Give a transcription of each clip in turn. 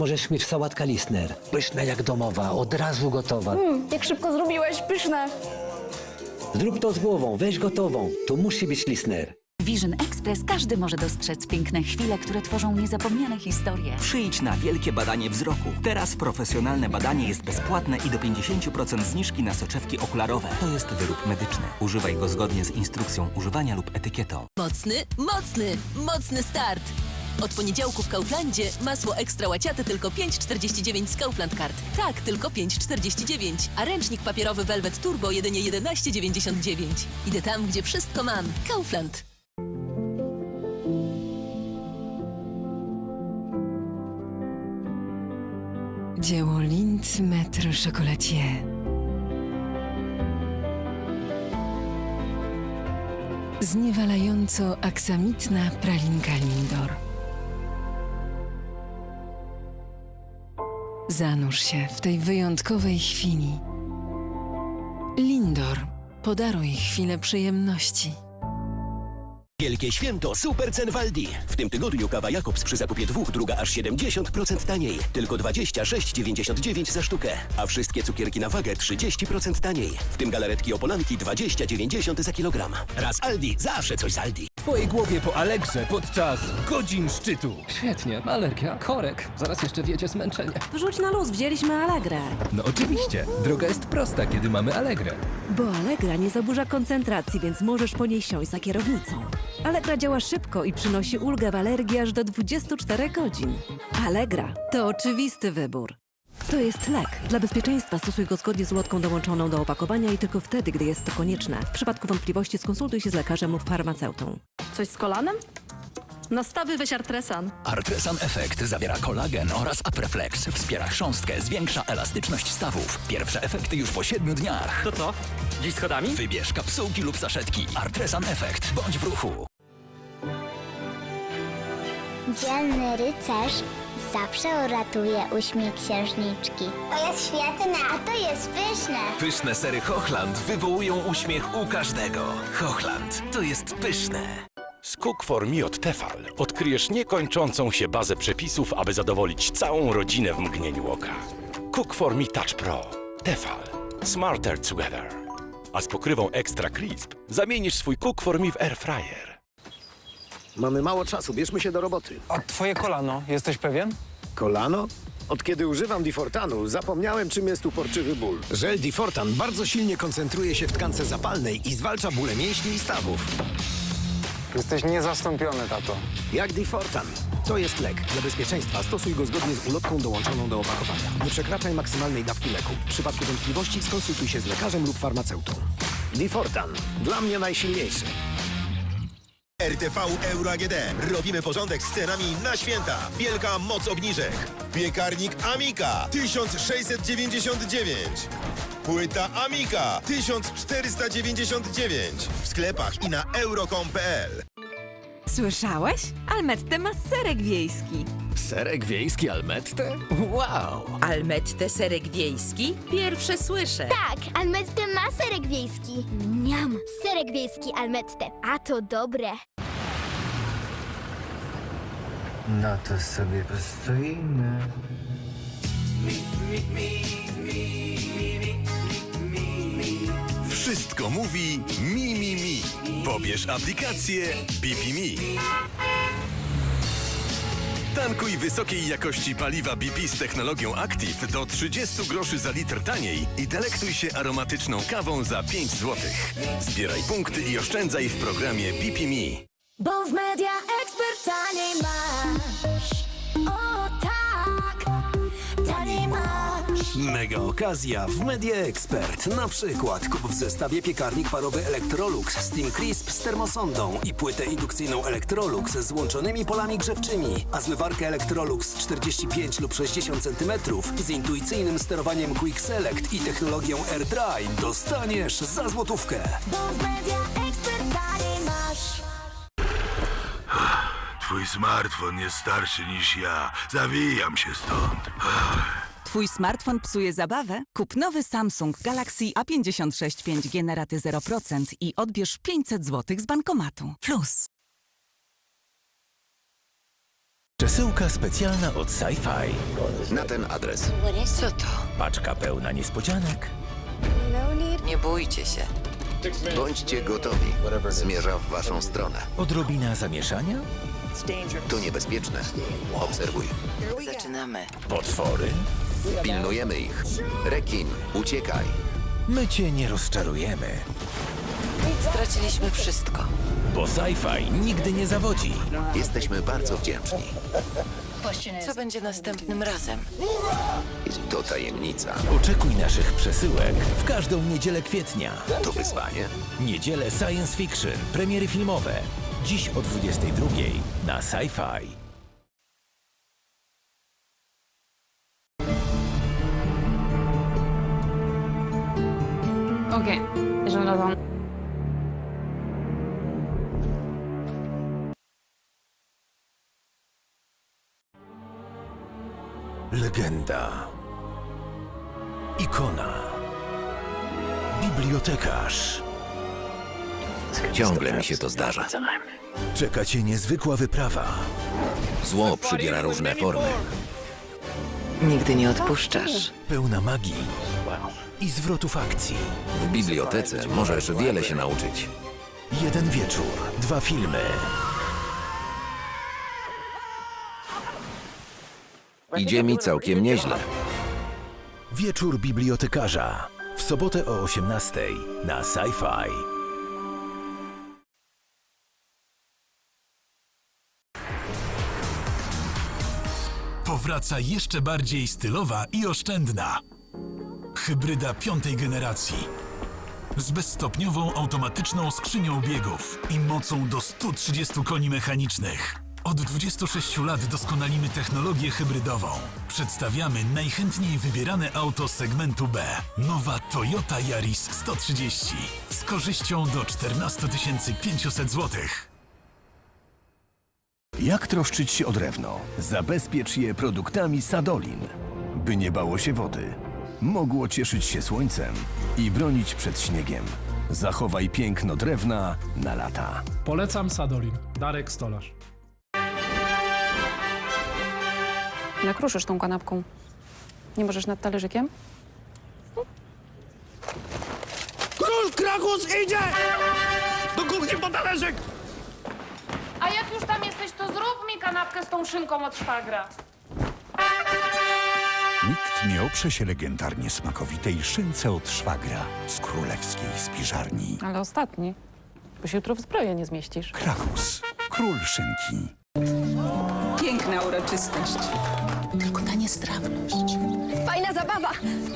Możesz mieć sałatka Listner. Pyszna jak domowa, od razu gotowa. Mm, jak szybko zrobiłeś, pyszne. Zrób to z głową, weź gotową. To musi być Listner. Vision Express każdy może dostrzec piękne chwile, które tworzą niezapomniane historie. Przyjdź na wielkie badanie wzroku. Teraz profesjonalne badanie jest bezpłatne i do 50% zniżki na soczewki okularowe. To jest wyrób medyczny. Używaj go zgodnie z instrukcją używania lub etykietą. Mocny, mocny, mocny start! Od poniedziałku w Kauflandzie masło ekstra łaciate tylko 5,49 z Kaufland Card. Tak, tylko 5,49. A ręcznik papierowy Velvet Turbo jedynie 11,99. Idę tam, gdzie wszystko mam. Kaufland. Dzieło Lindt Maître Chocolatier. Zniewalająco aksamitna pralinka Lindor. Zanurz się w tej wyjątkowej chwili. Lindor. Podaruj chwilę przyjemności. Wielkie święto super cen w Aldi. W tym tygodniu kawa Jakobs przy zakupie dwóch, druga aż 70% taniej. Tylko 26,99 za sztukę. A wszystkie cukierki na wagę 30% taniej. W tym galaretki Opolanki 20,90 za kilogram. Raz Aldi, zawsze coś z Aldi. W twojej głowie po Allegrze podczas godzin szczytu. Świetnie, alergia, korek. Zaraz jeszcze wiecie zmęczenie. Wrzuć na luz, wzięliśmy Allegrę. No oczywiście, droga jest prosta, kiedy mamy Allegrę. Bo Allegra nie zaburza koncentracji, więc możesz po niej siąść za kierownicą. Allegra działa szybko i przynosi ulgę w alergii aż do 24 godzin. Allegra to oczywisty wybór. To jest lek. Dla bezpieczeństwa stosuj go zgodnie z ulotką dołączoną do opakowania i tylko wtedy, gdy jest to konieczne. W przypadku wątpliwości skonsultuj się z lekarzem lub farmaceutą. Coś z kolanem? Nastawy weź artresan. Artresan Effect zawiera kolagen oraz Apreflex. Wspiera chrząstkę, zwiększa elastyczność stawów. Pierwsze efekty już po 7 dniach. To co? Dziś schodami? Wybierz kapsułki lub saszetki. Artresan Effect. Bądź w ruchu. Dzielny rycerz zawsze uratuje uśmiech księżniczki. To jest świetne, a to jest pyszne. Pyszne sery Hochland wywołują uśmiech u każdego. Hochland, to jest pyszne. Z Cook for Me od Tefal odkryjesz niekończącą się bazę przepisów, aby zadowolić całą rodzinę w mgnieniu oka. Cook for Me Touch Pro. Tefal. Smarter together. A z pokrywą Extra Crisp zamienisz swój Cook for Me w Air Fryer. Mamy mało czasu, bierzmy się do roboty. A twoje kolano, jesteś pewien? Kolano? Od kiedy używam Difortanu, zapomniałem czym jest uporczywy ból. Żel Difortan bardzo silnie koncentruje się w tkance zapalnej i zwalcza bóle mięśni i stawów. Jesteś niezastąpiony, tato. Jak Difortan. To jest lek. Dla bezpieczeństwa stosuj go zgodnie z ulotką dołączoną do opakowania. Nie przekraczaj maksymalnej dawki leku. W przypadku wątpliwości skonsultuj się z lekarzem lub farmaceutą. Difortan. Dla mnie najsilniejszy. RTV Euro AGD. Robimy porządek z cenami na święta. Wielka moc obniżek. Piekarnik Amika 1699. Płyta Amika 1499. W sklepach i na euro.com.pl. Słyszałeś? Almette ma serek wiejski. Serek wiejski Almette? Wow! Almette serek wiejski? Pierwsze słyszę. Tak, Almette ma serek wiejski. Niam, serek wiejski Almette. A to dobre. No to sobie postoimy. Wszystko mówi mi, mi, mi. Pobierz aplikację BP Me. Tankuj wysokiej jakości paliwa BP z technologią Active do 30 groszy za litr taniej i delektuj się aromatyczną kawą za 5 zł. Zbieraj punkty i oszczędzaj w programie BP Me. Bo w Media Expert taniej masz. Mega okazja w Media Expert. Na przykład kup w zestawie piekarnik parowy Electrolux Steam Crisp z termosondą i płytę indukcyjną Electrolux z łączonymi polami grzewczymi, a zmywarkę Electrolux 45 lub 60 cm z intuicyjnym sterowaniem Quick Select i technologią Air Dry dostaniesz za złotówkę. Bo w Media Expert taniej masz. Twój smartfon jest starszy niż ja. Zawijam się stąd. Twój smartfon psuje zabawę? Kup nowy Samsung Galaxy A56 5G na raty 0% i odbierz 500 zł z bankomatu. Plus. Przesyłka specjalna od Sci-Fi. Na ten adres. Co to? Paczka pełna niespodzianek. Nie bójcie się. Bądźcie gotowi. Zmierza w waszą stronę. Odrobina zamieszania? To niebezpieczne. Obserwuj. Zaczynamy. Potwory? Pilnujemy ich. Rekin, uciekaj. My cię nie rozczarujemy. Straciliśmy wszystko. Bo Sci-Fi nigdy nie zawodzi. Jesteśmy bardzo wdzięczni. Co będzie następnym razem? To tajemnica. Oczekuj naszych przesyłek w każdą niedzielę kwietnia. To wyzwanie. Niedzielę Science Fiction, premiery filmowe. Dziś o 22 na Sci-Fi. Ok, je l'entends. Legenda. Ikona. Bibliotekarz. Ciągle mi się to zdarza. Czeka cię niezwykła wyprawa. Zło przybiera różne formy. Nigdy nie odpuszczasz. Pełna magii i zwrotów akcji. W bibliotece możesz wiele się nauczyć. Jeden wieczór, dwa filmy. Idzie mi całkiem nieźle. Wieczór bibliotekarza. W sobotę o 18 na Sci-Fi. Powraca jeszcze bardziej stylowa i oszczędna. Hybryda piątej generacji. Z bezstopniową automatyczną skrzynią biegów i mocą do 130 koni mechanicznych. Od 26 lat doskonalimy technologię hybrydową. Przedstawiamy najchętniej wybierane auto segmentu B. Nowa Toyota Yaris 130 z korzyścią do 14 500 złotych. Jak troszczyć się o drewno? Zabezpiecz je produktami Sadolin, by nie bało się wody, mogło cieszyć się słońcem i bronić przed śniegiem. Zachowaj piękno drewna na lata. Polecam Sadolin. Darek Stolarz. Jak ruszysz tą kanapką? Nie możesz nad talerzykiem? Król Krakus idzie! Do kuchni po talerzyk! A jak już tam jesteś, to zrób mi kanapkę z tą szynką od szwagra. Nikt nie oprze się legendarnie smakowitej szynce od szwagra z królewskiej spiżarni. Ale ostatni. Bo się jutro w zbroję nie zmieścisz. Krakus, król szynki. Piękna uroczystość. Tylko ta niestrawność. Fajna zabawa!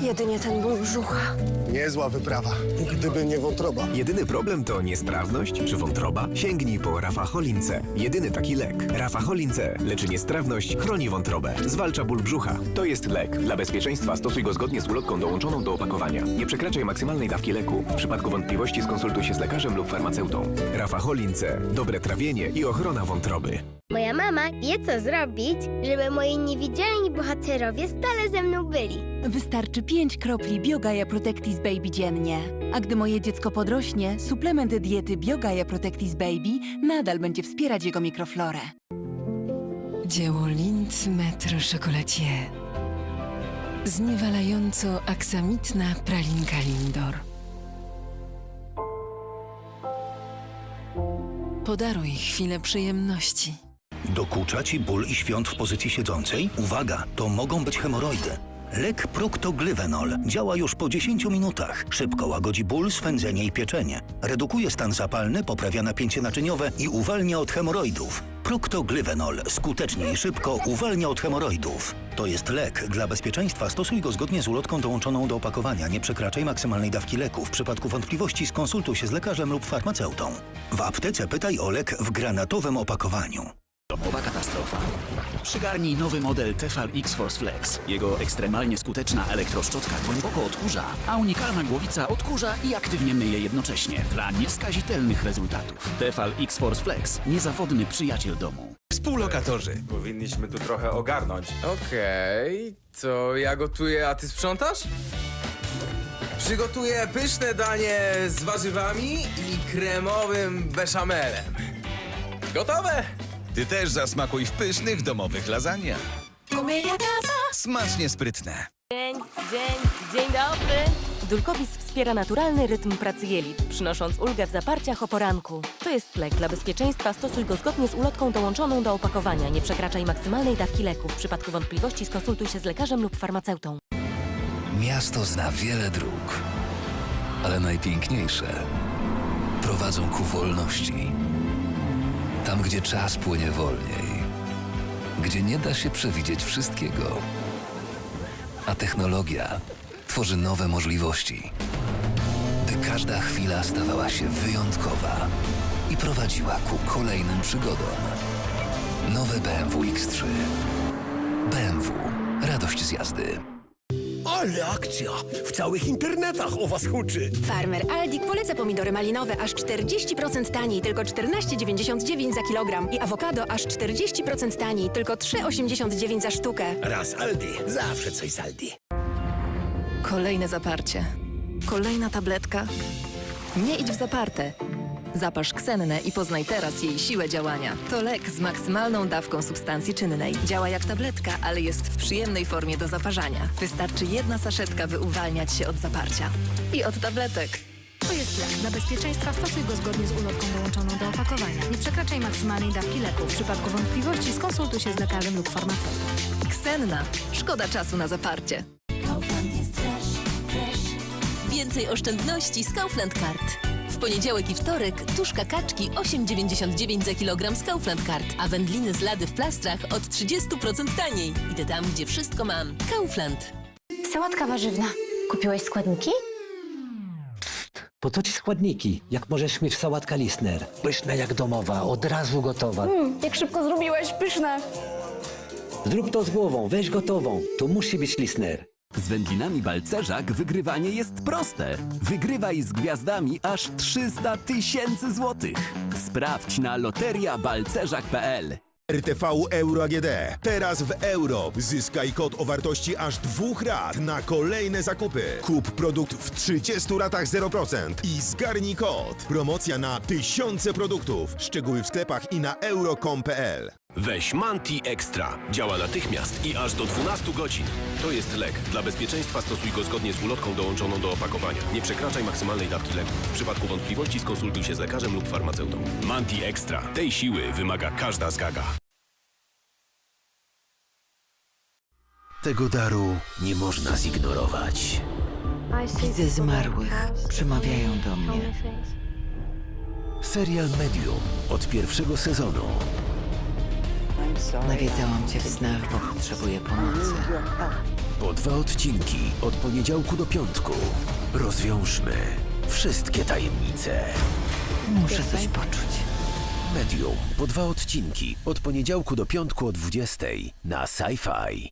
Jedynie ten ból brzucha. Niezła wyprawa, gdyby nie wątroba. Jedyny problem to niestrawność czy wątroba? Sięgnij po Rafaholince. Jedyny taki lek. Rafaholince leczy niestrawność, chroni wątrobę, zwalcza ból brzucha. To jest lek. Dla bezpieczeństwa stosuj go zgodnie z ulotką dołączoną do opakowania. Nie przekraczaj maksymalnej dawki leku. W przypadku wątpliwości skonsultuj się z lekarzem lub farmaceutą. Rafaholince. Dobre trawienie i ochrona wątroby. Moja mama wie, co zrobić, żeby moi niewidzialni bohaterowie stale ze mną byli. Wystarczy 5 kropli Biogaia Protectis Baby dziennie. A gdy moje dziecko podrośnie, suplement diety Biogaia Protectis Baby nadal będzie wspierać jego mikroflorę. Dzieło Lind Metro Chocolatier. Zniewalająco aksamitna pralinka Lindor. Podaruj chwilę przyjemności. Dokucza ci ból i świąt w pozycji siedzącej? Uwaga, to mogą być hemoroidy. Lek Proctoglyvenol działa już po 10 minutach. Szybko łagodzi ból, swędzenie i pieczenie. Redukuje stan zapalny, poprawia napięcie naczyniowe i uwalnia od hemoroidów. Proctoglyvenol skutecznie i szybko uwalnia od hemoroidów. To jest lek. Dla bezpieczeństwa stosuj go zgodnie z ulotką dołączoną do opakowania. Nie przekraczaj maksymalnej dawki leku. W przypadku wątpliwości skonsultuj się z lekarzem lub farmaceutą. W aptece pytaj o lek w granatowym opakowaniu. Topowa katastrofa. Przygarnij nowy model Tefal X-Force Flex. Jego ekstremalnie skuteczna elektroszczotka głęboko odkurza, a unikalna głowica odkurza i aktywnie myje jednocześnie dla nieskazitelnych rezultatów. Tefal X-Force Flex. Niezawodny przyjaciel domu. Współlokatorzy. Powinniśmy tu trochę ogarnąć. Okej, to ja gotuję, a ty sprzątasz? Przygotuję pyszne danie z warzywami i kremowym beszamelem. Gotowe? Ty też zasmakuj w pysznych domowych lasagnach. Smacznie sprytne. Dzień, dzień, dzień dobry. Dulkowis wspiera naturalny rytm pracy jelit, przynosząc ulgę w zaparciach o poranku. To jest lek. Dla bezpieczeństwa stosuj go zgodnie z ulotką dołączoną do opakowania. Nie przekraczaj maksymalnej dawki leku. W przypadku wątpliwości skonsultuj się z lekarzem lub farmaceutą. Miasto zna wiele dróg, ale najpiękniejsze prowadzą ku wolności. Tam, gdzie czas płynie wolniej, gdzie nie da się przewidzieć wszystkiego, a technologia tworzy nowe możliwości, by każda chwila stawała się wyjątkowa i prowadziła ku kolejnym przygodom. Nowe BMW X3. BMW. Radość z jazdy. Ale akcja! W całych internetach o was huczy. Farmer Aldik poleca pomidory malinowe aż 40% taniej, tylko 14,99 za kilogram. I awokado aż 40% taniej, tylko 3,89 za sztukę. Raz Aldi, zawsze coś z Aldi. Kolejne zaparcie. Kolejna tabletka. Nie idź w zaparte. Zaparz ksennę i poznaj teraz jej siłę działania. To lek z maksymalną dawką substancji czynnej. Działa jak tabletka, ale jest w przyjemnej formie do zaparzania. Wystarczy jedna saszetka, by uwalniać się od zaparcia. I od tabletek. To jest lek. Dla bezpieczeństwa stosuj go zgodnie z ulotką dołączoną do opakowania. Nie przekraczaj maksymalnej dawki leku. W przypadku wątpliwości skonsultuj się z lekarzem lub farmaceutą. Ksenna. Szkoda czasu na zaparcie. Więcej oszczędności z Kaufland Card. W poniedziałek i wtorek tuszka kaczki 8,99 za kilogram z Kaufland Card, a wędliny z lady w plastrach od 30% taniej. Idę tam, gdzie wszystko mam. Kaufland. Sałatka warzywna. Kupiłeś składniki? Po co ci składniki? Jak możesz mieć sałatka Lisner? Pyszna jak domowa, od razu gotowa. Mm, jak szybko zrobiłeś, pyszne. Zrób to z głową, weź gotową. To musi być Lisner. Z wędlinami Balcerzak wygrywanie jest proste. Wygrywaj z gwiazdami aż 300 tysięcy złotych. Sprawdź na loteriabalcerzak.pl. RTV Euro AGD. Teraz w euro. Zyskaj kod o wartości aż dwóch rat na kolejne zakupy. Kup produkt w 30 ratach 0% i zgarnij kod. Promocja na tysiące produktów. Szczegóły w sklepach i na euro.com.pl. Weź Manti Extra. Działa natychmiast i aż do 12 godzin. To jest lek. Dla bezpieczeństwa stosuj go zgodnie z ulotką dołączoną do opakowania. Nie przekraczaj maksymalnej dawki leku. W przypadku wątpliwości skonsultuj się z lekarzem lub farmaceutą. Manti Extra. Tej siły wymaga każda zgaga. Tego daru nie można zignorować. Widzę zmarłych. Przemawiają do mnie. Serial Medium od pierwszego sezonu. Nawiedzałam cię w snach, bo potrzebuję pomocy. Po dwa odcinki od poniedziałku do piątku. Rozwiążmy wszystkie tajemnice. Muszę coś poczuć. Medium po dwa odcinki od poniedziałku do piątku o 20 na Sci-Fi.